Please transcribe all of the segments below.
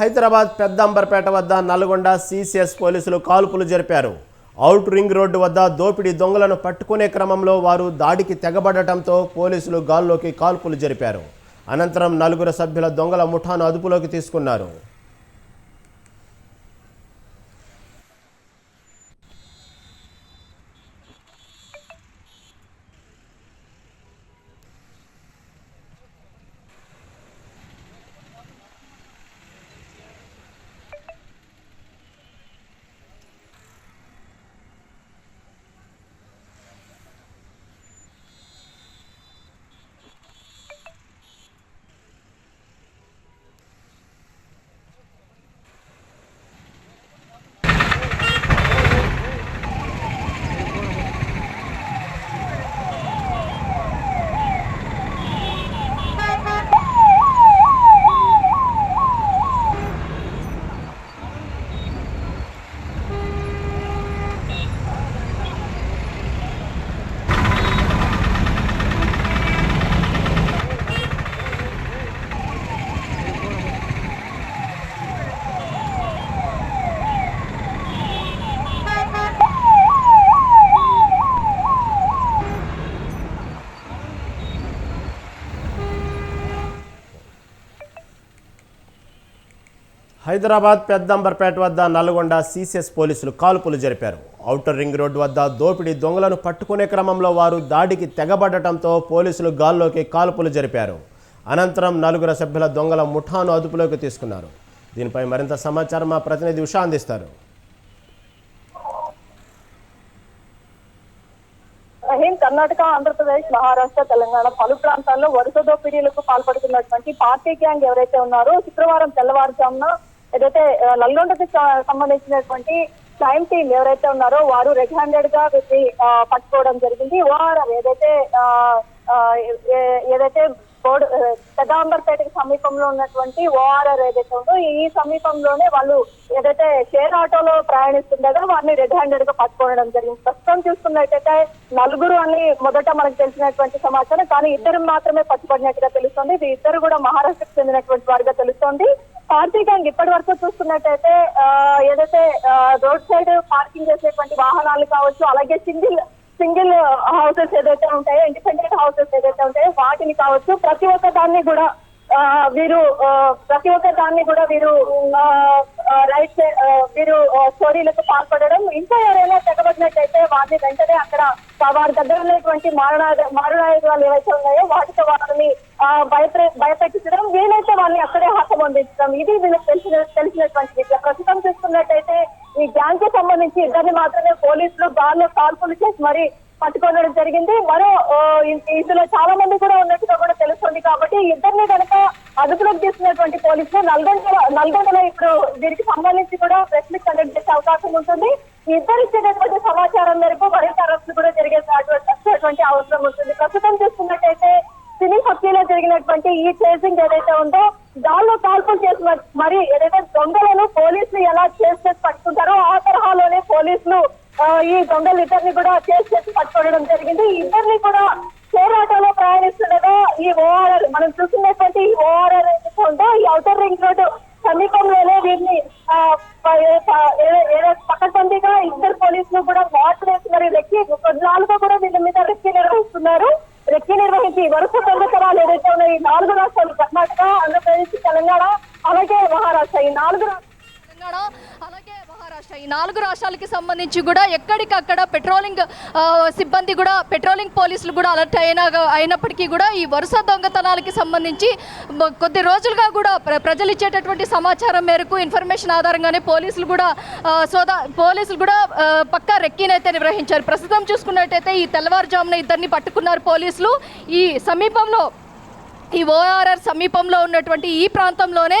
హైదరాబాద్ పెద్ద అంబర్పేట వద్ద నల్గొండ సిసిఎస్ పోలీసులు కాల్పులు జరిపారు. అవుట్ రింగ్ రోడ్డు వద్ద దోపిడీ దొంగలను పట్టుకునే క్రమంలో వారు దాడికి తెగబడటంతో పోలీసులు గాల్లోకి కాల్పులు జరిపారు. అనంతరం నలుగురు సభ్యుల దొంగల ముఠాను అదుపులోకి తీసుకున్నారు. హైదరాబాద్ పెద్దంబర్పేట వద్ద నల్గొండ సిసిఎస్ పోలీసులు కాల్పులు జరిపారు. ఔటర్ రింగ్ రోడ్డు వద్ద దోపిడీ దొంగలను పట్టుకునే క్రమంలో వారు దాడికి తెగబడటంతో పోలీసులు గాల్లోకి కాల్పులు జరిపారు. అనంతరం నలుగురు సభ్యుల దొంగల ముఠాను అదుపులోకి తీసుకున్నారు. దీనిపై మరింత సమాచారం మా ప్రతినిధి ఉషా అందిస్తారు. రహీం కర్ణాటక ఆంధ్రప్రదేశ్ మహారాష్ట్ర తెలంగాణ పలు ప్రాంతాల్లో వరుస దోపిడీలకు పాల్పడుతున్నటువంటి పార్టీ గ్యాంగ్ ఎవరైతే ఉన్నారో శుక్రవారం తెల్లవారుజామున ఏదైతే నల్గొండకి సంబంధించినటువంటి క్రైమ్ టీం ఎవరైతే ఉన్నారో వారు రెడ్ హ్యాండెడ్గా వీటిని పట్టుకోవడం జరిగింది. ఓఆర్ఆర్ ఏదైతే ఆ, ఏ- ఏదైతే బోర్డు ఆ, పెదాంబర్పేటకి సమీపంలో ఉన్నటువంటి ఓఆర్ఆర్ ఏదైతే ఉందో ఈ సమీపంలోనే వాళ్ళు ఏదైతే షేర్ ఆటోలో ప్రయాణిస్తుండగా వారిని రెడ్ హ్యాండెడ్గా పట్టుకోవడం జరిగింది. ప్రస్తుతం చూసుకున్నట్టయితే నలుగురు అని మొదట మనకు తెలిసినటువంటి సమాచారం కానీ ఇద్దరు మాత్రమే పట్టుబడినట్టుగా తెలుస్తోంది. ఇది ఇద్దరు కూడా మహారాష్ట్రకు చెందినటువంటి వారిగా తెలుస్తోంది. పార్టీ గ్యాంగ్ ఇప్పటి వరకు చూసుకున్నట్టయితే ఏదైతే రోడ్ సైడ్ పార్కింగ్ చేసేటువంటి వాహనాలు కావచ్చు అలాగే సింగిల్ సింగిల్ హౌసెస్ ఏదైతే ఉంటాయో ఇండిపెండెంట్ హౌసెస్ ఏదైతే ఉంటాయో వాటిని కావచ్చు ప్రతి ఒక్క దాన్ని కూడా ఆ, వీరు ఆ, ప్రతి ఒక్క దాన్ని కూడా వీరు ఆ, రైట్ సైడ్ వీరు ఆ, చోరీలకు పాల్పడడం. ఇంకా ఎవరైనా తెగబడినట్టయితే వారిని వెంటనే అక్కడ వారి దగ్గర ఉన్నటువంటి మారణ మారణాయుధాలు ఏవైతే ఉన్నాయో వాటితో వారిని భయపె భయపెట్టించడం వీలైతే వాళ్ళని అక్కడే హతమందించడం. ఇది వీళ్ళకి తెలిసిన తెలిసినటువంటి విద్య ప్రస్తుతం చూసుకున్నట్టయితే ఈ గ్యాంగ్కి సంబంధించి ఇద్దరిని మాత్రమే పోలీసులు గాల్లో కాల్పులు చేసి మరి పట్టుకోవడం జరిగింది. మరో ఇందులో చాలా మంది కూడా ఉన్నట్టుగా కూడా తెలుస్తుంది కాబట్టి ఇద్దరిని కనుక అదుపులోకి తీసుకున్నటువంటి పోలీసులు నల్గొండ నల్గొండలో ఇప్పుడు దీనికి సంబంధించి కూడా ప్రెస్ మీట్ కండక్ట్ చేసే అవకాశం ఉంటుంది. ఇద్దరు ఇచ్చేటటువంటి సమాచారం మేరకు మరింత అరెస్టులు కూడా జరిగేటువంటి అవసరం ఉంటుంది. ప్రస్తుతం చూసుకున్నట్టయితే సినీ హక్కీలో జరిగినటువంటి ఈ చేసింగ్ ఏదైతే ఉందో దానిలో కాల్పులు చేసిన మరి ఏదైతే దొంగలను పోలీసులు ఎలా చేసి చేసి పట్టుకుంటారో ఆ తరహాలోనే పోలీసులు ఆ, ఈ దొంగలు ఇద్దరిని కూడా చేసి చేసి పట్టుకోవడం జరిగింది. ఇద్దరిని కూడా షేర్ ప్రయాణిస్తుండగా ఈ ఓఆర్ఆర్ మనం చూస్తున్నటువంటి ఈ ఓఆర్ఆర్ ఏదైతే ఉందో ఈ అవుటర్ రింగ్ రోడ్డు సమీపంలోనే వీరిని ఆ, ప- ఇద్దరు పోలీసులు కూడా వాచ్ వేసి మరి రెక్కి నాలుగో కూడా వీళ్ళ మీద రెక్కి నిర్వహిస్తున్నారు. రెక్కి నిర్వహించి వరుస దొంగతనాలు ఏదైతే ఉన్నాయి ఈ నాలుగు రాష్ట్రాలు కర్ణాటక ఆంధ్రప్రదేశ్ తెలంగాణ అలాగే మహారాష్ట్ర. ఈ నాలుగు రాష్ట్రాలు తెలంగాణ అలాగే మహారాష్ట్ర. ఈ నాలుగు రాష్ట్రాలకి సంబంధించి కూడా సిబ్బంది కూడా పెట్రోలింగ్ పోలీసులు కూడా అలర్ట్ అయినా అయినప్పటికీ కూడా ఈ వరుస దొంగతనాలకి సంబంధించి కొద్ది రోజులుగా కూడా ప్రజలు ఇచ్చేటటువంటి సమాచారం మేరకు ఇన్ఫర్మేషన్ ఆధారంగానే పోలీసులు కూడా సోదా పోలీసులు కూడా పక్కా రెక్కీనైతే నిర్వహించారు. ప్రస్తుతం చూసుకున్నట్టయితే ఈ తెల్లవారుజామున ఇద్దరిని పట్టుకున్నారు పోలీసులు. ఈ సమీపంలో ఈ ఓఆర్ఆర్ సమీపంలో ఉన్నటువంటి ఈ ప్రాంతంలోనే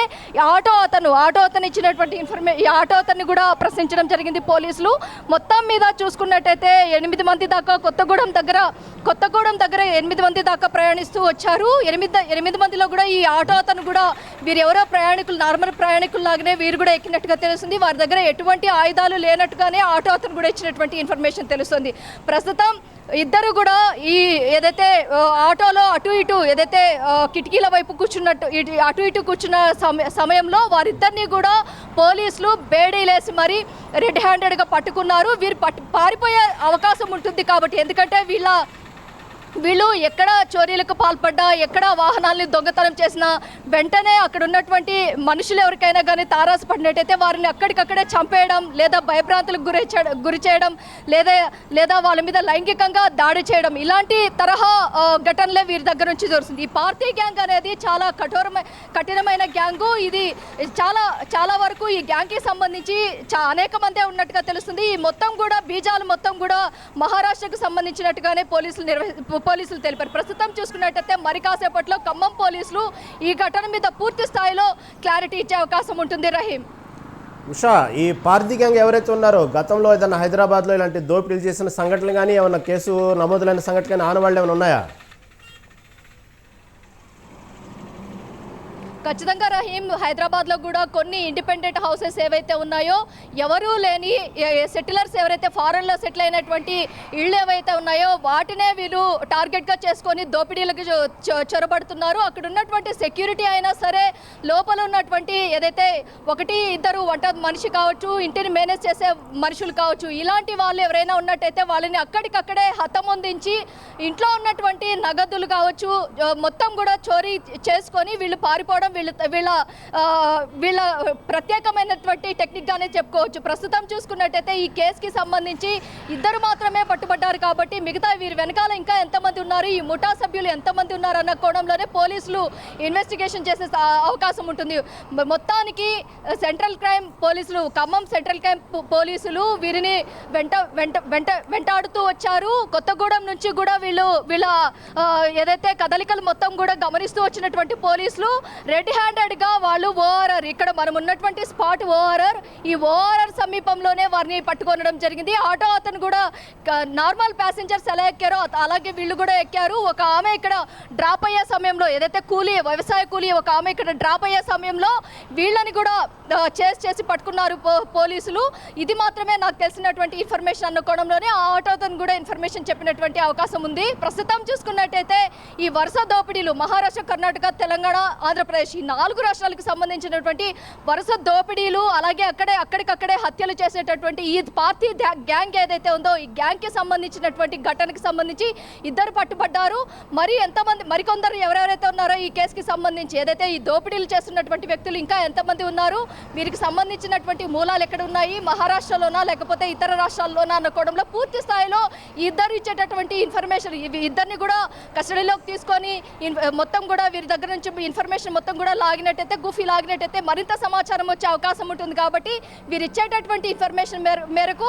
ఆటో అతను ఆటో అతను ఇచ్చినటువంటి ఇన్ఫర్మే ఈ ఆటో అతన్ని కూడా ప్రశ్నించడం జరిగింది పోలీసులు. మొత్తం మీద చూసుకున్నట్టయితే ఎనిమిది మంది దాకా కొత్తగూడెం దగ్గర కొత్తగూడెం దగ్గర ఎనిమిది మంది దాకా ప్రయాణిస్తూ వచ్చారు. ఎనిమిది ఎనిమిది మందిలో కూడా ఈ ఆటో అతను కూడా వీరెవరో ప్రయాణికులు నార్మల్ ప్రయాణికులు లాగానే వీరు కూడా ఎక్కినట్టుగా తెలుస్తుంది. వారి దగ్గర ఎటువంటి ఆయుధాలు లేనట్టుగానే ఆటో అతను కూడా ఇచ్చినటువంటి ఇన్ఫర్మేషన్ తెలుస్తుంది. ప్రస్తుతం ఇద్దరు కూడా ఈ ఏదైతే ఆటోలో అటు ఇటు ఏదైతే కిటికీల వైపు కూర్చున్నట్టు ఇటు అటు ఇటు కూర్చున్న సమయంలో వారిద్దరిని కూడా పోలీసులు బేడీలేసి మరి రెడ్ హ్యాండెడ్గా పట్టుకున్నారు. వీరు పట్టు పారిపోయే అవకాశం ఉంటుంది కాబట్టి ఎందుకంటే వీళ్ళ వీళ్ళు ఎక్కడ చోరీలకు పాల్పడ్డా ఎక్కడ వాహనాల్ని దొంగతనం చేసినా వెంటనే అక్కడ ఉన్నటువంటి మనుషులు ఎవరికైనా కానీ తారాసు పడినట్టయితే వారిని అక్కడికక్కడే చంపేయడం లేదా భయభ్రాంతులకు గురి గురి చేయడం లేదా లేదా వాళ్ళ మీద లైంగికంగా దాడి చేయడం ఇలాంటి తరహా ఘటనలే వీరి దగ్గర నుంచి దొరుకుతుంది. ఈ పార్టీ గ్యాంగ్ అనేది చాలా కఠోరమైన కఠినమైన గ్యాంగు. ఇది చాలా చాలా వరకు ఈ గ్యాంగ్కి సంబంధించి చా అనేక మందే ఉన్నట్టుగా తెలుస్తుంది. ఈ మొత్తం కూడా బీజాలు మొత్తం కూడా మహారాష్ట్రకు సంబంధించినట్టుగానే పోలీసులు నిర్వహి పోలీసులు తెలిపారు. ప్రస్తుతం చూసుకున్నట్టయితే మరి కాసేపట్లో ఖమ్మం పోలీసులు ఈ ఘటన మీద పూర్తి స్థాయిలో క్లారిటీ ఇచ్చే అవకాశం ఉంటుంది. రహీం. ఉషా ఈ పార్థి గ్యాంగ్ ఎవరైతే ఉన్నారో గతంలో ఏదైనా హైదరాబాద్లో ఇలాంటి దోపిడీలు చేసిన సంఘటనలు కానీ ఏమైనా కేసు నమోదులైన సంఘటన కానీ ఆనవాళ్ళు ఏమైనా ఉన్నాయా? ఖచ్చితంగా రహీం హైదరాబాద్లో కూడా కొన్ని ఇండిపెండెంట్ హౌసెస్ ఏవైతే ఉన్నాయో ఎవరూ లేని సెటిలర్స్ ఎవరైతే ఫారెన్లో సెటిల్ అయినటువంటి ఇళ్ళు ఏవైతే ఉన్నాయో వాటినే వీళ్ళు టార్గెట్గా చేసుకొని దోపిడీలకు చొ- చొరబడుతున్నారు. అక్కడ ఉన్నటువంటి సెక్యూరిటీ అయినా సరే లోపల ఉన్నటువంటి ఏదైతే ఒకటి ఇద్దరు వంట మనిషి కావచ్చు ఇంటిని మేనేజ్ చేసే మనుషులు కావచ్చు ఇలాంటి వాళ్ళు ఎవరైనా ఉన్నట్టయితే వాళ్ళని అక్కడికక్కడే హతమొందించి ఇంట్లో ఉన్నటువంటి నగదులు కావచ్చు మొత్తం కూడా చోరీ చేసుకొని వీళ్ళు పారిపోవడం వీళ్ళ వీళ్ళ వీళ్ళ ప్రత్యేకమైనటువంటి టెక్నిక్గానే చెప్పుకోవచ్చు. ప్రస్తుతం చూసుకున్నట్టయితే ఈ కేసుకి సంబంధించి ఇద్దరు మాత్రమే పట్టుబడ్డారు కాబట్టి మిగతా వీరి వెనకాల ఇంకా ఎంతమంది ఉన్నారు ఈ ముఠా సభ్యులు ఎంతమంది ఉన్నారు అన్న కోణంలోనే పోలీసులు ఇన్వెస్టిగేషన్ చేసే అవకాశం ఉంటుంది. మొత్తానికి సెంట్రల్ క్రైమ్ పోలీసులు ఖమ్మం సెంట్రల్ క్రైమ్ పోలీసులు వీరిని వెంట వెంట వెంట వెంటాడుతూ వచ్చారు. కొత్తగూడెం నుంచి కూడా వీళ్ళు వీళ్ళ ఏదైతే కదలికలు మొత్తం కూడా గమనిస్తూ వచ్చినటువంటి పోలీసులు రెడ్ హ్యాండెడ్గా వాళ్ళు ఓఆర్ఆర్. ఇక్కడ మనం ఉన్నటువంటి స్పాట్ ఓఆర్ఆర్. ఈ ఓఆర్ఆర్ సమీపంలోనే వారిని పట్టుకొనడం జరిగింది. ఆటో అతను కూడా నార్మల్ ప్యాసింజర్స్ ఎలా ఎక్కారో అలాగే వీళ్ళు కూడా ఎక్కారు. ఒక ఆమె ఇక్కడ డ్రాప్ అయ్యే సమయంలో ఏదైతే కూలీ వ్యవసాయ కూలీ ఒక ఆమె ఇక్కడ డ్రాప్ అయ్యే సమయంలో వీళ్ళని కూడా చేసి చేసి పట్టుకున్నారు పో- పోలీసులు. ఇది మాత్రమే నాకు తెలిసినటువంటి ఇన్ఫర్మేషన్ అనుకోవడంలోనే ఆ ఆటో అతను కూడా ఇన్ఫర్మేషన్ చెప్పినటువంటి అవకాశం ఉంది. ప్రస్తుతం చూసుకున్నట్టయితే ఈ వరుస దోపిడీలు మహారాష్ట్ర కర్ణాటక తెలంగాణ ఆంధ్రప్రదేశ్ ఈ నాలుగు రాష్ట్రాలకు సంబంధించినటువంటి వరుస దోపిడీలు అలాగే అక్కడే అక్కడికక్కడే హత్యలు చేసేటటువంటి ఈ పార్టీ గ్యాంగ్ ఏదైతే ఉందో ఈ గ్యాంగ్కి సంబంధించినటువంటి ఘటనకు సంబంధించి ఇద్దరు పట్టుబడ్డారు. మరి ఎంతమంది మరికొందరు ఎవరెవరైతే ఉన్నారో ఈ కేసుకి సంబంధించి ఏదైతే ఈ దోపిడీలు చేస్తున్నటువంటి వ్యక్తులు ఇంకా ఎంతమంది ఉన్నారు వీరికి సంబంధించినటువంటి మూలాలు ఎక్కడ ఉన్నాయి? మహారాష్ట్రలోనా లేకపోతే ఇతర రాష్ట్రాల్లోనా అన్న పూర్తి స్థాయిలో ఇద్దరు ఇచ్చేటటువంటి ఇన్ఫర్మేషన్ ఇద్దరిని కూడా కస్టడీలోకి తీసుకొని మొత్తం కూడా వీరి దగ్గర నుంచి ఇన్ఫర్మేషన్ మొత్తం కూడా లాగినట్టయితే గుఫీ లాగినట్టయితే మరింత సమాచారం వచ్చే అవకాశం ఉంటుంది కాబట్టి వీరు ఇచ్చేటటువంటి ఇన్ఫర్మేషన్ మేర మేరకు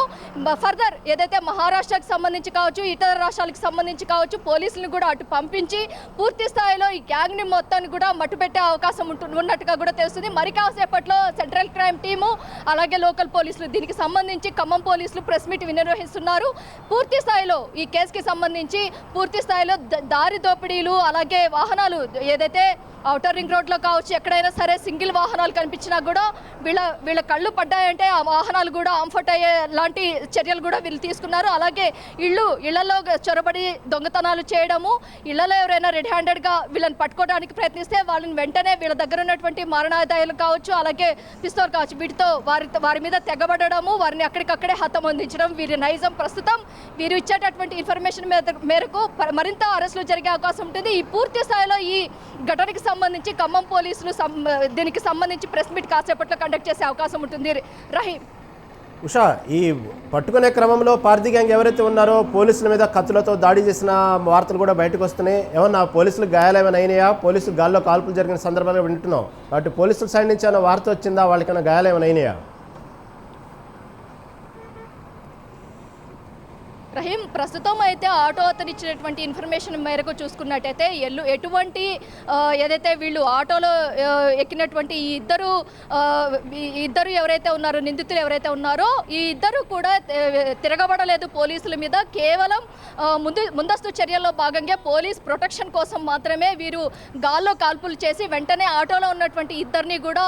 ఫర్దర్ ఏదైతే మహారాష్ట్రకు సంబంధించి కావచ్చు ఇతర రాష్ట్రాలకు సంబంధించి కావచ్చు పోలీసులను కూడా అటు పంపించి పూర్తి స్థాయిలో ఈ గ్యాంగ్ని మొత్తాన్ని కూడా మట్టుపెట్టే అవకాశం ఉంటుంది ఉన్నట్టుగా కూడా తెలుస్తుంది. మరి కాసేపట్లో సెంట్రల్ క్రైమ్ టీము అలాగే లోకల్ పోలీసులు దీనికి సంబంధించి ఖమ్మం పోలీసులు ప్రెస్ మీట్ నిర్వహిస్తున్నారు పూర్తి స్థాయిలో ఈ కేసుకి సంబంధించి పూర్తి స్థాయిలో ద- దారి దోపిడీలు అలాగే వాహనాలు ఏదైతే అవుటర్ రింగ్ రోడ్లో కావచ్చు ఎక్కడైనా సరే సింగిల్ వాహనాలు కనిపించినా కూడా వీళ్ళ వీళ్ళ కళ్ళు పడ్డాయంటే ఆ వాహనాలు కూడా అంఫట్ అయ్యే లాంటి చర్యలు కూడా వీళ్ళు తీసుకున్నారు. అలాగే ఇళ్ళు ఇళ్ళలో చొరబడి దొంగతనాలు చేయడము ఇళ్ళలో ఎవరైనా రెడ్ హ్యాండెడ్గా వీళ్ళని పట్టుకోవడానికి ప్రయత్నిస్తే వాళ్ళని వెంటనే వీళ్ళ దగ్గర ఉన్నటువంటి మరణాదాయాలు కావచ్చు అలాగే పిస్తోల్ కావచ్చు వీటితో వారి వారి మీద తెగబడడము వారిని అక్కడికక్కడే హతం అందించడం వీరి నైజం ప్రస్తుతం వీరు ఇచ్చేటటువంటి ఇన్ఫర్మేషన్ మీద మేరకు మరింత అరెస్టులు జరిగే అవకాశం ఉంటుంది. ఈ పూర్తి స్థాయిలో ఈ ఘటనకి సంబంధించి ఖమ్మం పోలీసులు సం- దీనికి సంబంధించి ప్రెస్ మీట్ కాసేపట్లో కండక్ట్ చేసే అవకాశం ఉంటుంది. రహీం. ఉషా ఈ పట్టుకునే క్రమంలో పార్థి గ్యాంగ్ ఎవరైతే ఉన్నారో పోలీసుల మీద కత్తులతో దాడి చేసిన వార్తలు కూడా బయటకు వస్తున్నాయి. ఏమన్నా పోలీసులు గాయాలు ఏమైనా అయినాయా? పోలీసులు గాల్లో కాల్పులు జరిగిన సందర్భాలు వింటున్నాం. కాబట్టి పోలీసుల సైడ్ నుంచి ఏమైనా వార్త వచ్చిందా? వాళ్ళకైనా గాయాలు ఏమైనా అయినాయా? రహీం ప్రస్తుతం అయితే ఆటో అతను ఇచ్చినటువంటి ఇన్ఫర్మేషన్ మేరకు చూసుకున్నట్టయితే ఎల్లు ఎటువంటి ఏదైతే వీళ్ళు ఆటోలో ఎక్కినటువంటి ఈ ఇద్దరు ఇద్దరు ఎవరైతే ఉన్నారో నిందితులు ఎవరైతే ఉన్నారో ఈ ఇద్దరు కూడా తిరగబడలేదు పోలీసుల మీద. కేవలం ముందు ముందస్తు చర్యల్లో భాగంగా పోలీస్ ప్రొటెక్షన్ కోసం మాత్రమే వీరు గాల్లో కాల్పులు చేసి వెంటనే ఆటోలో ఉన్నటువంటి ఇద్దరిని కూడా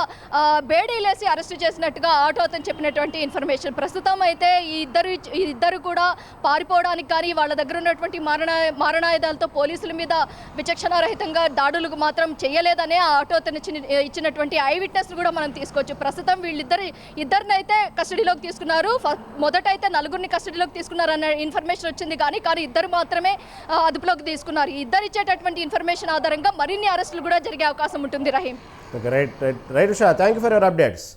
బేడీలేసి అరెస్టు చేసినట్టుగా ఆటో అతను చెప్పినటువంటి ఇన్ఫర్మేషన్. ప్రస్తుతం అయితే ఈ ఇద్దరు ఈ ఇద్దరు కూడా పారిపోవడానికి కానీ వాళ్ళ దగ్గర ఉన్నటువంటి మారణ మారణాయుధాలతో పోలీసుల మీద విచక్షణారహితంగా దాడులకు మాత్రం చేయలేదనే ఆ ఆటో అతను ఇచ్చినటువంటి ఐ విట్నెస్ కూడా మనం తీసుకోవచ్చు ప్రస్తుతం వీళ్ళిద్దరు ఇద్దరినైతే కస్టడీలోకి తీసుకున్నారు మొదట అయితే నలుగురిని కస్టడీలోకి తీసుకున్నారన్న ఇన్ఫర్మేషన్ వచ్చింది కానీ కానీ ఇద్దరు మాత్రమే అదుపులోకి తీసుకున్నారు ఇద్దరు ఇచ్చేటటువంటి ఇన్ఫర్మేషన్ ఆధారంగా మరిన్ని అరెస్టులు కూడా జరిగే అవకాశం ఉంటుంది Rahim right right right Usha thank you for your updates